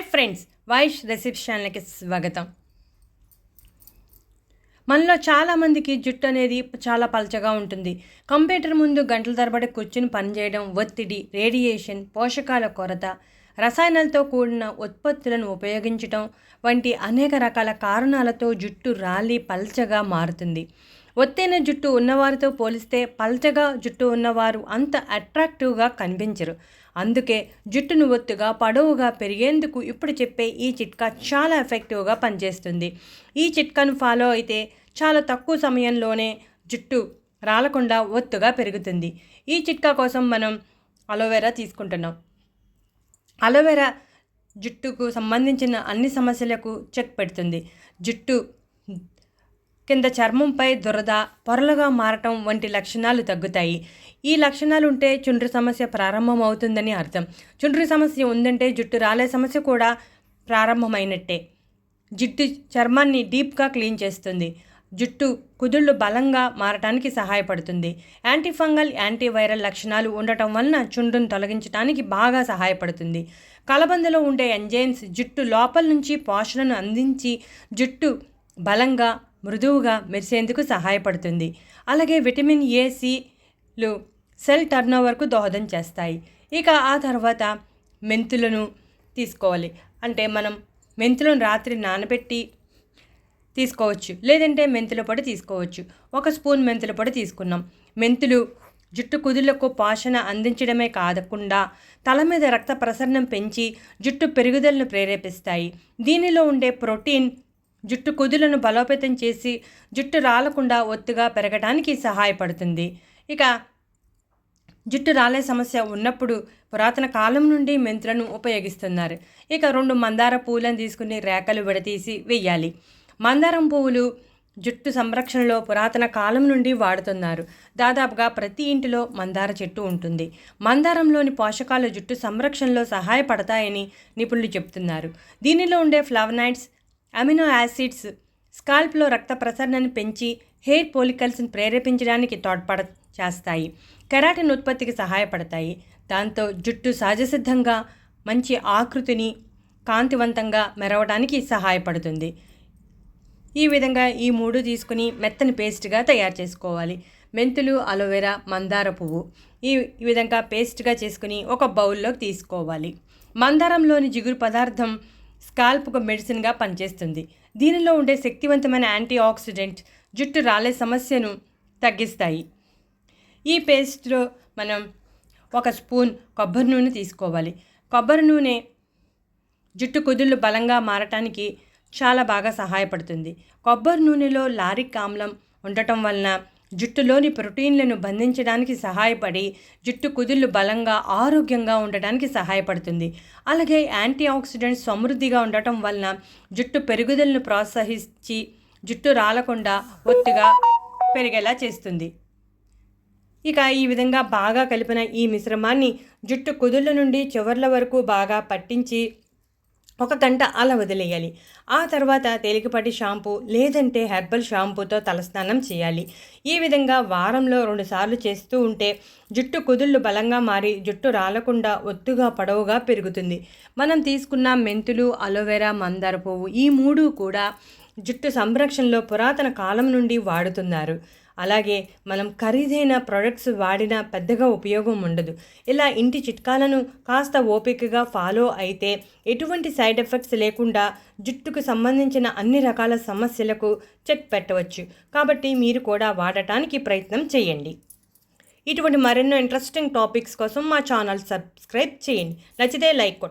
Hi friends Vaish recipes ఛానల్కి స్వాగతం. మనలో చాలామందికి జుట్టు అనేది చాలా పలచగా ఉంటుంది. కంప్యూటర్ ముందు గంటల తరబడి కూర్చుని పనిచేయడం ఒత్తిడి రేడియేషన్ పోషకాల కొరత రసాయనాలతో కూడిన ఉత్పత్తులను ఉపయోగించటం వంటి అనేక రకాల కారణాలతో జుట్టు రాలి పలచగా మారుతుంది. ఒత్తైన జుట్టు ఉన్నవారితో పోలిస్తే పల్చగా జుట్టు ఉన్నవారు అంత అట్రాక్టివ్గా కనిపించరు. అందుకే జుట్టును ఒత్తుగా పొడవుగా పెరిగేందుకు ఇప్పుడు చెప్పే ఈ చిట్కా చాలా ఎఫెక్టివ్గా పనిచేస్తుంది. ఈ చిట్కాను ఫాలో అయితే చాలా తక్కువ సమయంలోనే జుట్టు రాలకుండా ఒత్తుగా పెరుగుతుంది. ఈ చిట్కా కోసం మనం అలోవెరా తీసుకుంటున్నాం. అలోవెరా జుట్టుకు సంబంధించిన అన్ని సమస్యలకు చెక్ పెడుతుంది. జుట్టు కింద చర్మంపై దురద పొరలుగా మారటం వంటి లక్షణాలు తగ్గుతాయి. ఈ లక్షణాలు ఉంటే చుండ్రు సమస్య ప్రారంభం అవుతుందని అర్థం. చుండ్రు సమస్య ఉందంటే జుట్టు రాలే సమస్య కూడా ప్రారంభమైనట్టే. జుట్టు చర్మాన్ని డీప్గా క్లీన్ చేస్తుంది. జుట్టు కుదుళ్ళు బలంగా మారటానికి సహాయపడుతుంది. యాంటీఫంగల్ యాంటీవైరల్ లక్షణాలు ఉండటం వలన చుండ్రును తొలగించడానికి బాగా సహాయపడుతుంది. కలబందలో ఉండే ఎంజైమ్స్ జుట్టు లోపల నుంచి పోషణను అందించి జుట్టు బలంగా మృదువుగా మెరిసేందుకు సహాయపడుతుంది. అలాగే విటమిన్ ఏ సిలు సెల్ టర్నోవర్కు దోహదం చేస్తాయి. ఇక ఆ తర్వాత మెంతులను తీసుకోవాలి. అంటే మనం మెంతులను రాత్రి నానబెట్టి తీసుకోవచ్చు. లేదంటే మెంతుల పొడి తీసుకోవచ్చు. ఒక స్పూన్ మెంతుల పొడి తీసుకున్నాం. మెంతులు జుట్టు కుదుళ్ళకు పోషణ అందించడమే కాకుండా తల మీద రక్త ప్రసరణం పెంచి జుట్టు పెరుగుదలను ప్రేరేపిస్తాయి. దీనిలో ఉండే ప్రోటీన్ జుట్టు కుదులను బలోపేతం చేసి జుట్టు రాలకుండా ఒత్తుగా పెరగడానికి సహాయపడుతుంది. ఇక జుట్టు రాలే సమస్య ఉన్నప్పుడు పురాతన కాలం నుండి మెంతులను ఉపయోగిస్తున్నారు. ఇక రెండు మందార పూలను తీసుకుని రేఖలు విడతీసి వెయ్యాలి. మందారం పువ్వులు జుట్టు సంరక్షణలో పురాతన కాలం నుండి వాడుతున్నారు. దాదాపుగా ప్రతి ఇంటిలో మందార చెట్టు ఉంటుంది. మందారంలోని పోషకాలు జుట్టు సంరక్షణలో సహాయపడతాయని నిపుణులు చెప్తున్నారు. దీనిలో ఉండే ఫ్లవనైట్స్ అమినో యాసిడ్స్ స్కాల్ప్లో రక్త ప్రసరణను పెంచి హెయిర్ పోలికల్స్ని ప్రేరేపించడానికి తోడ్పడ చేస్తాయి. కెరాటిన్ ఉత్పత్తికి సహాయపడతాయి. దాంతో జుట్టు సహజసిద్ధంగా మంచి ఆకృతిని కాంతివంతంగా మెరవడానికి సహాయపడుతుంది. ఈ విధంగా ఈ మూడు తీసుకుని మెత్తని పేస్ట్గా తయారు చేసుకోవాలి. మెంతులు అలోవెరా మందార పువ్వు ఈ విధంగా పేస్ట్గా చేసుకుని ఒక బౌల్లోకి తీసుకోవాలి. మందారంలోని జిగురు పదార్థం స్కాల్ప్కు మెడిసిన్గా పనిచేస్తుంది. దీనిలో ఉండే శక్తివంతమైన యాంటీ ఆక్సిడెంట్ జుట్టు రాలే సమస్యను తగ్గిస్తాయి. ఈ పేస్ట్లో మనం ఒక స్పూన్ కొబ్బరి నూనె తీసుకోవాలి. కొబ్బరి నూనె జుట్టు కుదుళ్ళు బలంగా మారటానికి చాలా బాగా సహాయపడుతుంది. కొబ్బరి నూనెలో లారిక్ ఆమ్లం ఉండటం వలన జుట్టులోని ప్రోటీన్లను బంధించడానికి సహాయపడి జుట్టు కుదుళ్ళు బలంగా ఆరోగ్యంగా ఉండటానికి సహాయపడుతుంది. అలాగే యాంటీ ఆక్సిడెంట్స్ సమృద్ధిగా ఉండటం వలన జుట్టు పెరుగుదలను ప్రోత్సహించి జుట్టు రాలకుండా ఒత్తుగా పెరిగేలా చేస్తుంది. ఇక ఈ విధంగా బాగా కలిపిన ఈ మిశ్రమాన్ని జుట్టు కుదుళ్ళ నుండి చివర్ల వరకు బాగా పట్టించి ఒక గంట అలా వదిలేయాలి. ఆ తర్వాత తేలికపాటి షాంపూ లేదంటే హెర్బల్ షాంపూతో తలస్నానం చేయాలి. ఈ విధంగా వారంలో రెండుసార్లు చేస్తూ ఉంటే జుట్టు కుదుళ్ళు బలంగా మారి జుట్టు రాలకుండా ఒత్తుగా పొడవుగా పెరుగుతుంది. మనం తీసుకున్న మెంతులు అలోవెరా మందార పువ్వు ఈ మూడు కూడా జుట్టు సంరక్షణలో పురాతన కాలం నుండి వాడుతున్నారు. అలాగే మనం ఖరీదైన ప్రొడక్ట్స్ వాడినా పెద్దగా ఉపయోగం ఉండదు. ఇలా ఇంటి చిట్కాలను కాస్త ఓపికగా ఫాలో అయితే ఎటువంటి సైడ్ ఎఫెక్ట్స్ లేకుండా జుట్టుకు సంబంధించిన అన్ని రకాల సమస్యలకు చెక్ పెట్టవచ్చు. కాబట్టి మీరు కూడా వాడటానికి ప్రయత్నం చేయండి. ఇటువంటి మరెన్నో ఇంట్రెస్టింగ్ టాపిక్స్ కోసం మా ఛానల్ సబ్స్క్రైబ్ చేయండి. నచ్చితే లైక్ కొట్టండి